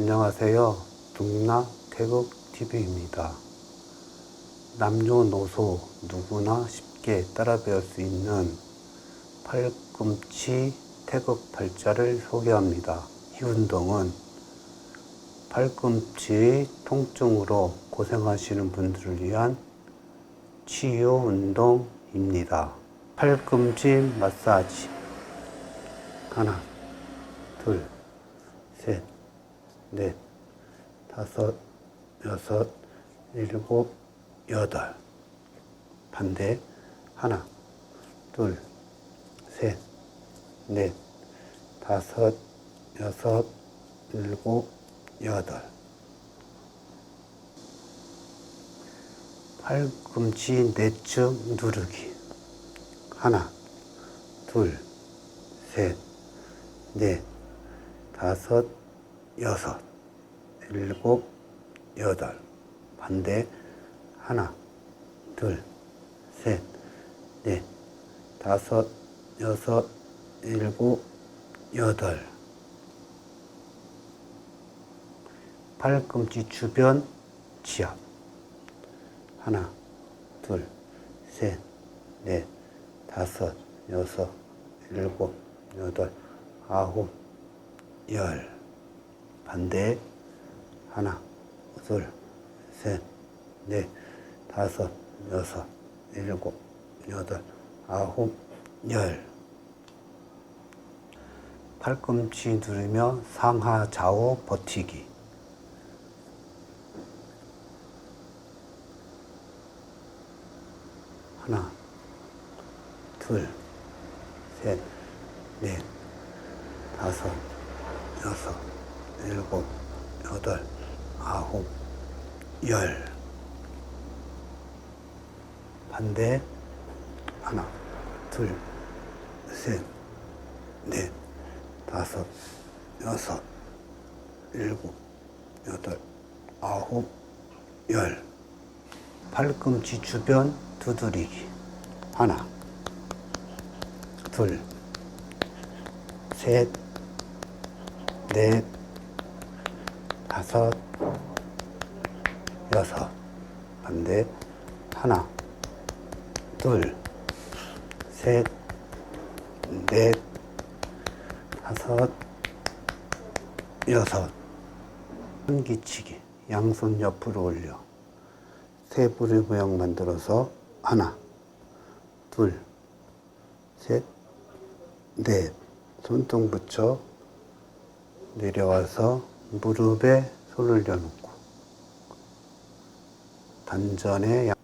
안녕하세요. 동나 태극 TV입니다. 남녀노소 누구나 쉽게 따라 배울 수 있는 팔꿈치 태극 팔자를 소개합니다. 이 운동은 팔꿈치 통증으로 고생하시는 분들을 위한 치유 운동입니다. 팔꿈치 마사지. 하나, 둘, 셋, 넷, 다섯, 여섯, 일곱, 여덟. 반대. 하나, 둘, 셋, 넷, 다섯, 여섯, 일곱, 여덟. 팔꿈치 내측 누르기. 하나, 둘, 셋, 넷, 다섯, 여섯, 일곱, 여덟. 반대. 하나, 둘, 셋, 넷, 다섯, 여섯, 일곱, 여덟. 팔꿈치 주변 지압. 하나, 둘, 셋, 넷, 다섯, 여섯, 일곱, 여덟, 아홉, 열. 반대. 하나, 둘, 셋, 넷, 다섯, 여섯, 일곱, 여덟, 아홉, 열. 팔꿈치 누르며 상하 좌우 버티기. 하나, 둘, 셋, 넷, 다섯, 여섯, 일곱, 여덟, 아홉, 열. 반대. 하나, 둘, 셋, 넷, 다섯, 여섯, 일곱, 여덟, 아홉, 열. 팔꿈치 주변 두드리기. 하나, 둘, 셋, 넷, 다섯, 여섯. 반대. 하나, 둘, 셋, 넷, 다섯, 여섯. 손기치기. 양손 옆으로 올려. 세 부리 모양 만들어서 하나, 둘, 셋, 넷. 손등 붙여 내려와서 무릎에 손을 올려놓고 단전에 양-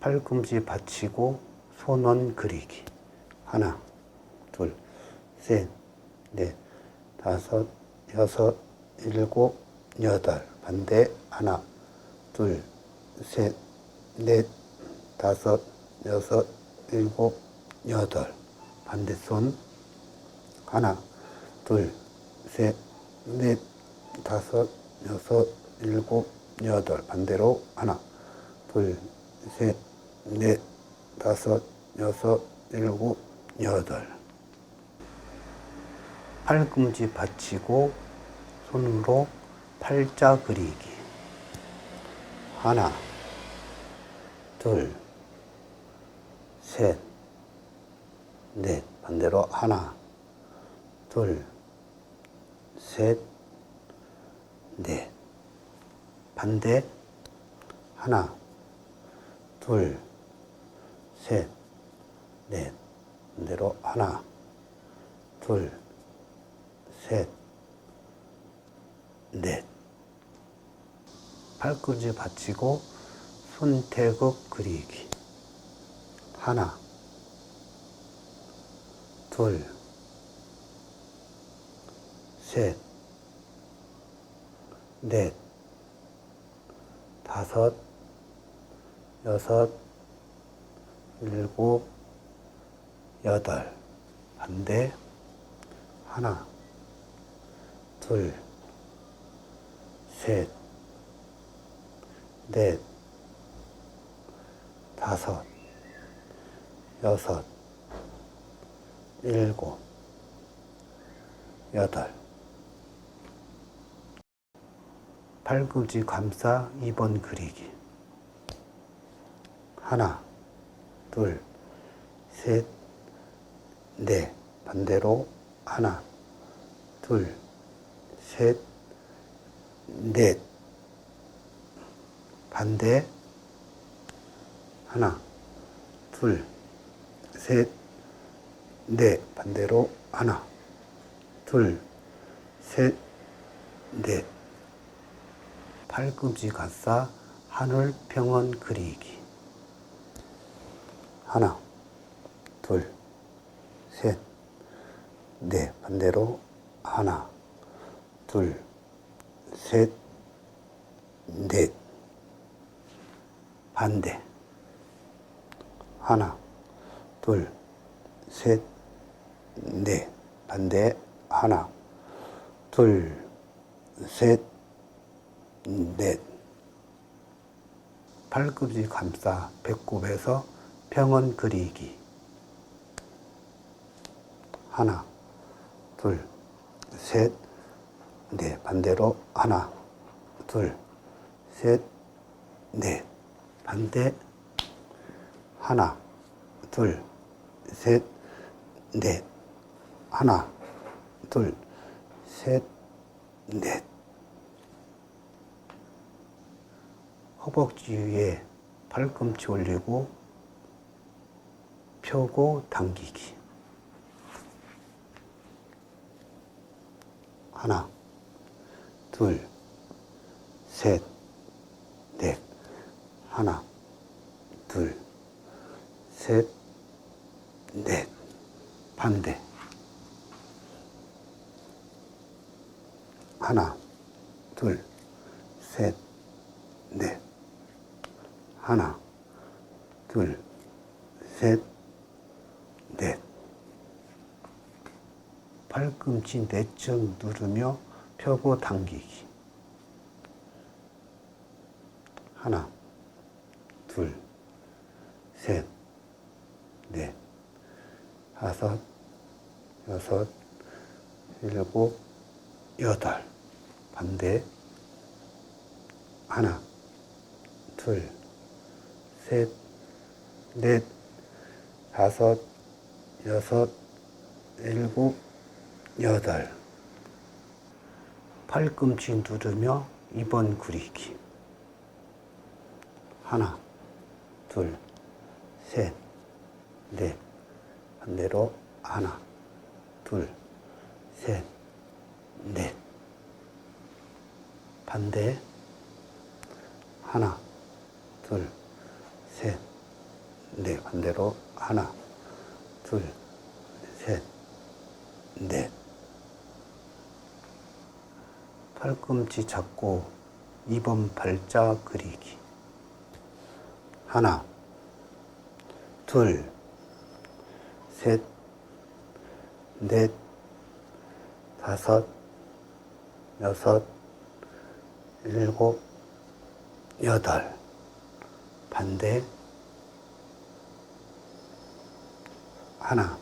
팔꿈치 받치고 손원 그리기. 하나, 둘, 셋, 넷, 다섯, 여섯, 일곱, 여덟. 반대 하나, 둘, 셋, 넷, 다섯, 여섯, 일곱, 여덟. 반대 손 하나, 둘, 셋, 넷, 다섯, 여섯, 일곱, 여덟. 반대로 하나, 둘, 셋, 넷, 다섯, 여섯, 일곱, 여덟. 팔꿈치 받치고 손으로 팔자 그리기. 하나, 둘, 셋, 넷. 반대로 하나, 둘, 셋, 넷. 반대 하나, 둘, 셋, 넷. 반대로 하나, 둘, 셋, 넷. 팔꿈치 받치고 손태극 그리기. 하나, 둘, 셋, 넷, 다섯, 여섯, 일곱, 여덟. 반대. 하나, 둘, 셋, 넷, 다섯, 여섯, 일곱, 여덟. 팔꿈치 감싸 2번 그리기. 하나, 둘, 셋, 넷. 반대로 하나, 둘, 셋, 넷. 반대 하나, 둘, 셋, 넷. 반대로 하나, 둘, 셋, 넷. 팔꿈치 가싸 하늘 평원 그리기. 하나, 둘, 셋, 넷. 반대로 하나, 둘, 셋, 넷. 반대. 하나, 둘, 셋, 넷. 반대. 하나, 둘, 셋, 넷. 팔꿈치 감싸 배꼽에서 평원 그리기. 하나, 둘, 셋, 넷. 반대로 하나, 둘, 셋, 넷. 반대 하나, 둘, 셋, 넷. 하나, 둘, 셋, 넷. 허벅지 위에 팔꿈치 올리고 펴고 당기기. 하나, 둘, 셋, 넷. 하나, 둘, 셋, 넷. 반대. 하나, 둘, 셋, 넷. 하나, 둘, 셋, 넷. 팔꿈치 내측 누르며 펴고 당기기. 하나, 둘, 셋, 넷, 다섯, 여섯, 일곱, 여덟. 반대. 하나, 둘, 셋, 넷, 다섯, 여섯, 일곱, 여덟. 팔꿈치 누르며 2번 구리기. 하나, 둘, 셋, 넷. 반대로 하나, 둘, 셋, 넷. 반대 하나, 둘, 셋, 넷. 반대로 하나, 둘, 셋, 넷. 팔꿈치 잡고 2번 발자 그리기. 하나, 둘, 셋, 넷, 다섯, 여섯, 일곱, 여덟. 반대. 하나,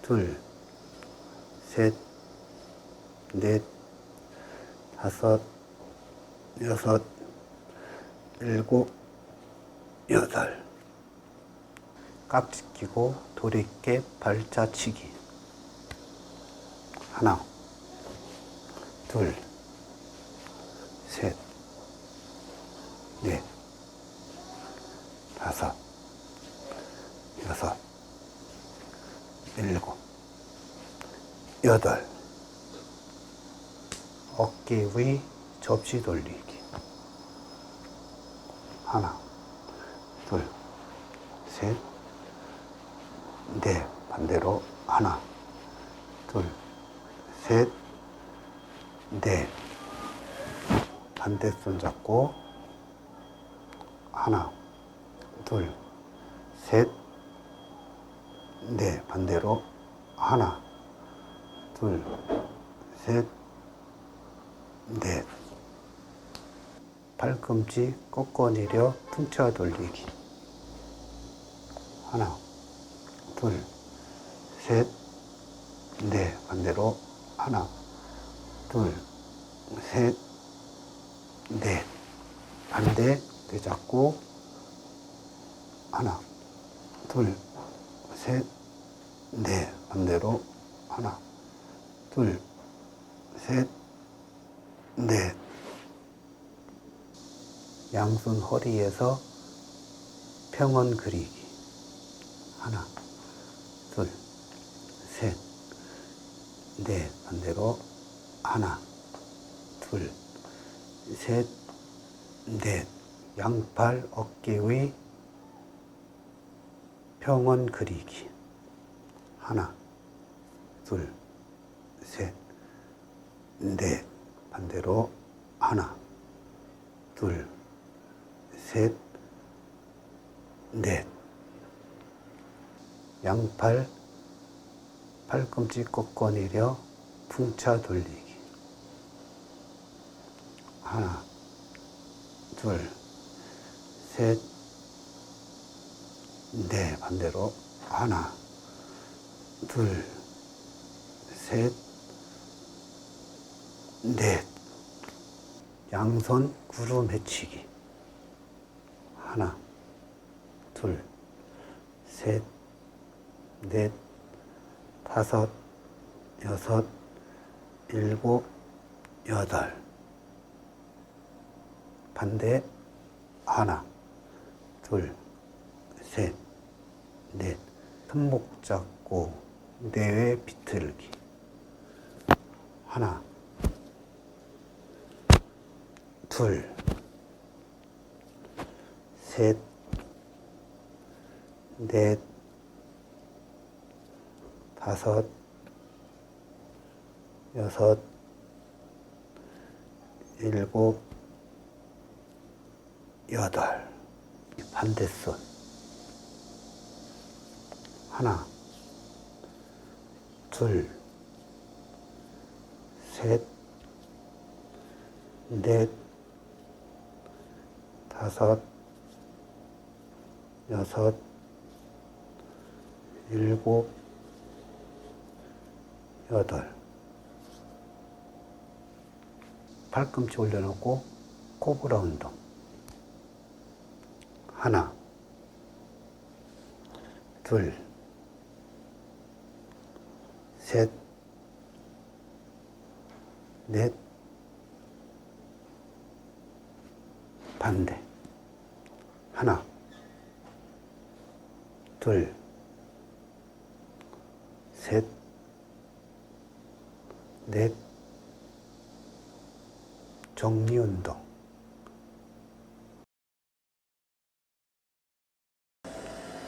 둘, 셋, 넷, 다섯, 여섯, 일곱, 여덟. 깍지 끼고 도리깨 발자치기. 하나, 둘, 셋, 넷, 다섯, 여섯, 일곱, 여덟. 어깨 위 접시 돌리기. 하나, 둘, 셋, 넷. 반대로 하나, 둘, 셋, 넷. 반대손 잡고 하나, 둘, 셋, 넷. 반대로 하나, 둘, 셋, 넷. 팔꿈치 꺾어 내려 풍차 돌리기. 하나, 둘, 셋, 넷. 반대로 하나, 둘, 셋, 넷. 반대 되잡고 하나, 둘, 셋, 넷. 반대로 하나, 둘, 셋, 넷. 양손 허리에서 평원 그리기. 하나, 둘, 셋, 넷. 반대로 하나, 둘, 셋, 넷. 양팔 어깨 위 평원 그리기. 하나, 둘, 셋, 넷. 반대로 하나, 둘, 셋, 넷. 양팔 팔꿈치 꺾어 내려 풍차 돌리기. 하나, 둘, 셋, 넷. 반대로 하나, 둘, 셋, 넷. 양손 구름 헤치기. 하나, 둘, 셋, 넷, 다섯, 여섯, 일곱, 여덟. 반대 하나, 둘, 셋, 넷. 손목 잡고 내외 비틀기. 하나, 둘, 셋, 넷, 다섯, 여섯, 일곱, 여덟. 반대손. 하나, 둘, 셋, 넷, 다섯, 여섯, 일곱, 여덟. 팔꿈치 올려놓고 코브라 운동. 하나, 둘, 셋, 넷, 반대. 하나, 둘, 셋, 넷, 정리 운동.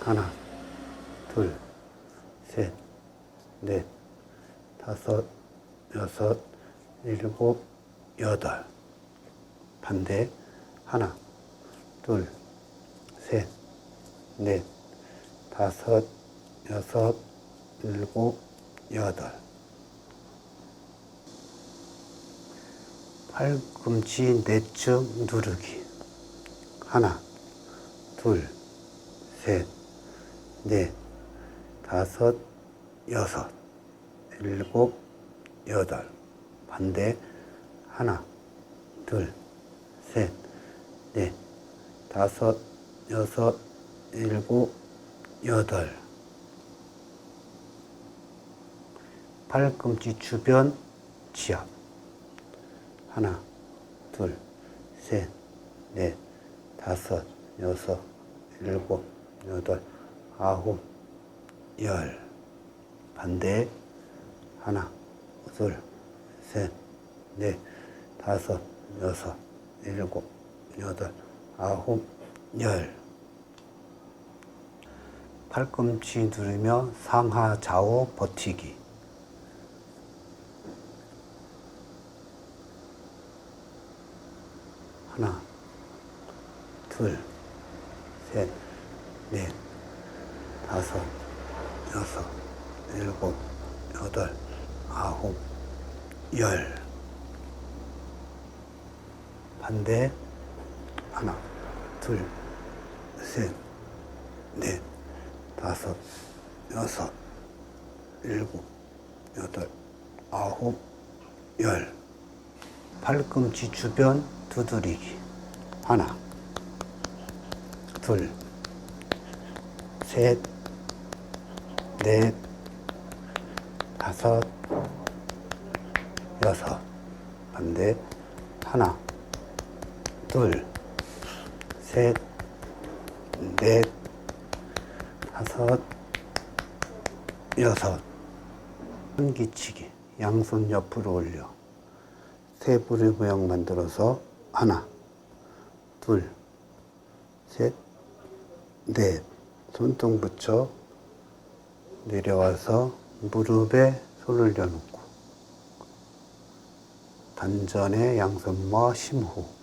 하나, 둘, 셋, 넷, 다섯, 여섯, 일곱, 여덟. 반대. 하나, 둘, 셋, 넷, 다섯, 여섯, 일곱, 여덟. 팔꿈치 내쭉 누르기. 하나, 둘, 셋, 넷, 다섯, 여섯, 일곱, 여덟. 반대. 하나, 둘, 셋, 넷, 다섯, 여섯, 일곱, 여덟. 팔꿈치 주변 지압. 하나, 둘, 셋, 넷, 다섯, 여섯, 일곱, 여덟, 아홉, 열. 반대. 하나, 둘, 셋, 넷, 다섯, 여섯, 일곱, 여덟, 아홉, 열. 팔꿈치 누르며 상하 좌우 버티기. 하나, 둘, 셋, 넷, 다섯, 여섯, 일곱, 여덟, 아홉, 열. 반대. 하나, 둘, 셋, 넷, 다섯, 여섯, 일곱, 여덟, 아홉, 열. 팔꿈치 주변 두드리기. 하나, 둘, 셋, 넷, 다섯, 여섯. 반대. 하나, 둘, 셋, 넷, 다섯, 여섯. 한기치기. 양손 옆으로 올려. 세 부리 모양 만들어서 하나, 둘, 셋, 넷. 손등 붙여 내려와서 무릎에 손을 올려놓고 단전에 양손 모아 심호.